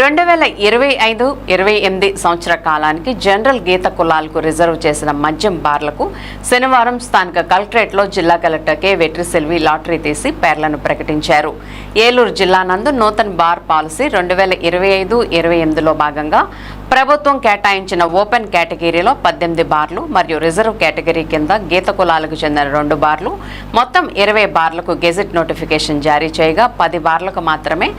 రెండు వేల ఇరవై ఐదు ఇరవై ఎనిమిది సంవత్సర కాలానికి జనరల్ గీత కులాలకు రిజర్వ్ చేసిన మద్యం బార్లకు శనివారం స్థానిక కలెక్టరేట్లో జిల్లా కలెక్టర్ కె వెట్రిసెల్వి లాటరీ తీసి పేర్లను ప్రకటించారు. ఏలూరు జిల్లా నందు నూతన్ బార్ పాలసీ రెండు వేల ఇరవై ఐదు ఇరవై ఎనిమిదిలో భాగంగా ప్రభుత్వం కేటాయించిన ఓపెన్ కేటగిరీలో పద్దెనిమిది బార్లు మరియు రిజర్వ్ కేటగిరీ కింద గీత కులాలకు చెందిన రెండు బార్లు మొత్తం ఇరవై బార్లకు గెజిట్ నోటిఫికేషన్ జారీ చేయగా పది బార్లకు మాత్రమే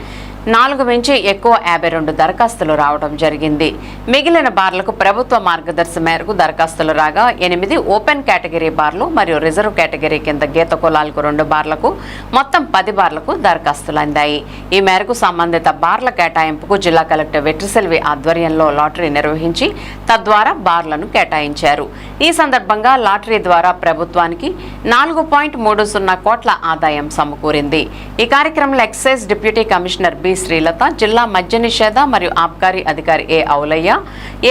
నాలుగు నుంచి ఎక్కువ యాభై రెండు దరఖాస్తులు రావడం జరిగింది. మిగిలిన బార్లకు ప్రభుత్వ మార్గదర్శి మేరకు దరఖాస్తులు రాగా ఎనిమిది ఓపెన్ కేటగిరీ బార్లు మరియు రిజర్వ్ కేటగిరీ కింద గీత కులాలకు రెండు బార్లకు మొత్తం పది బార్లకు దరఖాస్తులు అందాయి. ఈ మేరకు సంబంధిత బార్ల కేటాయింపుకు జిల్లా కలెక్టర్ వెట్రిసెల్వి ఆధ్వర్యంలో లాటరీ నిర్వహించి తద్వారా బార్లను కేటాయించారు. ఈ సందర్భంగా లాటరీ ద్వారా ప్రభుత్వానికి నాలుగు పాయింట్ మూడు సున్నా కోట్ల ఆదాయం సమకూరింది. ఈ కార్యక్రమంలో excise deputy commissioner B. Srilatha జిల్లా మద్య నిషేధ మరియు ఆబ్కారీ అధికారి ఏ ఔలయ్య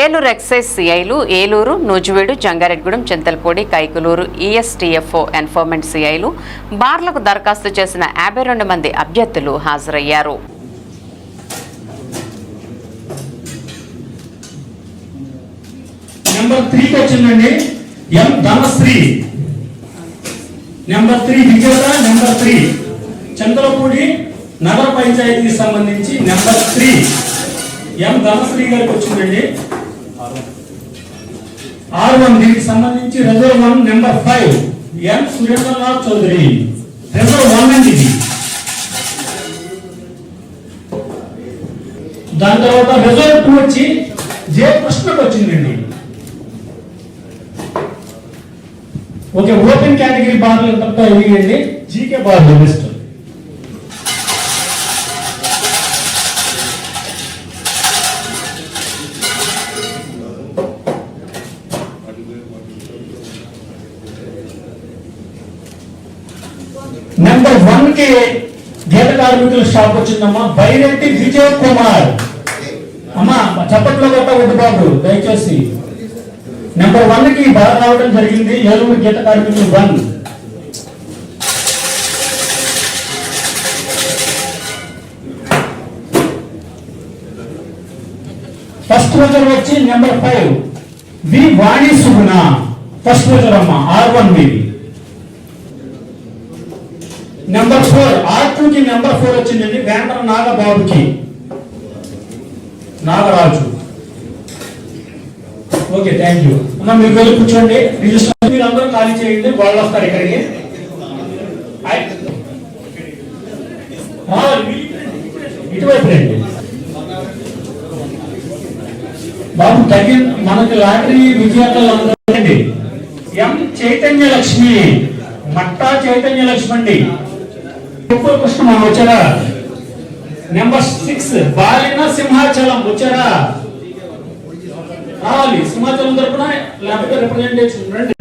ఏలూరు ఎక్సైజ్ సిఐలు ఏలూరు నూజివీడు జంగారెడ్గూడెం చింతలపూడి కైకులూరు ఈఎస్టీఎఫ్ఓ ఎన్ఫోర్మెంట్ సిఐలు బార్లకు దరఖాస్తు చేసిన యాభై రెండు మంది అభ్యర్థులు హాజరయ్యారు. నెంబర్ త్రీకి వచ్చిందండి ఎం ధనశ్రీ. నెంబర్ త్రీ విజేత నెంబర్ త్రీ చంద్రపూడి నగర పంచాయతీకి సంబంధించి నెంబర్ త్రీ ఎం ధనశ్రీ గారికి వచ్చిందండి. ఆర్ వన్ దీనికి సంబంధించి reserve one number five M Surendranath Chowdary. Reserve one అండి ఇది. దాని తర్వాత రిజర్వ్ టూ వచ్చి జే కృష్ణకు వచ్చిందండి. ఓకే ఓపెన్ కేటగిరీ బార్లు ఎంత ఇవ్వండి జీకే బార్లు నెంబర్ వన్కి గీత కార్మికుల షాప్ వచ్చిందమ్మా. బైరెడ్డి విజయ్ కుమార్. అమ్మా చప్పట్లో కొట్టవద్దు బాబు దయచేసి. నెంబర్ వన్కి బాగా రావడం జరిగింది. ఏలూరు గీత కార్మికులు వన్ ఫస్ట్ రోజర్ వచ్చి number five V Vani Suguna. First roger అమ్మ ఆర్ వన్ మీది. Number four R number four వచ్చిందండి. వేంద్ర నాగబాబుకి. నాగరాజు. ఓకే థ్యాంక్ యూ అన్న మీరు వెళ్ళి కూర్చోండి. రిజిస్టర్ మీరు అందరూ ఖాళీ చేయండి వాళ్ళు వస్తారు ఇక్కడికి. ఇటువైపు రండి. బాబు తగిన మనకి లాటరీ విజేతలు అందరూ ఎం చైతన్య లక్ష్మి. మట్టా చైతన్య లక్ష్మి అండి. కృష్ణ మనం వచ్చారా? నెంబర్ సిక్స్ బాలిన సింహాచలం వచ్చారా? రావాలి. సింహాచలం తరపున లేకపోతే రిప్రజెంటేషన్ రండి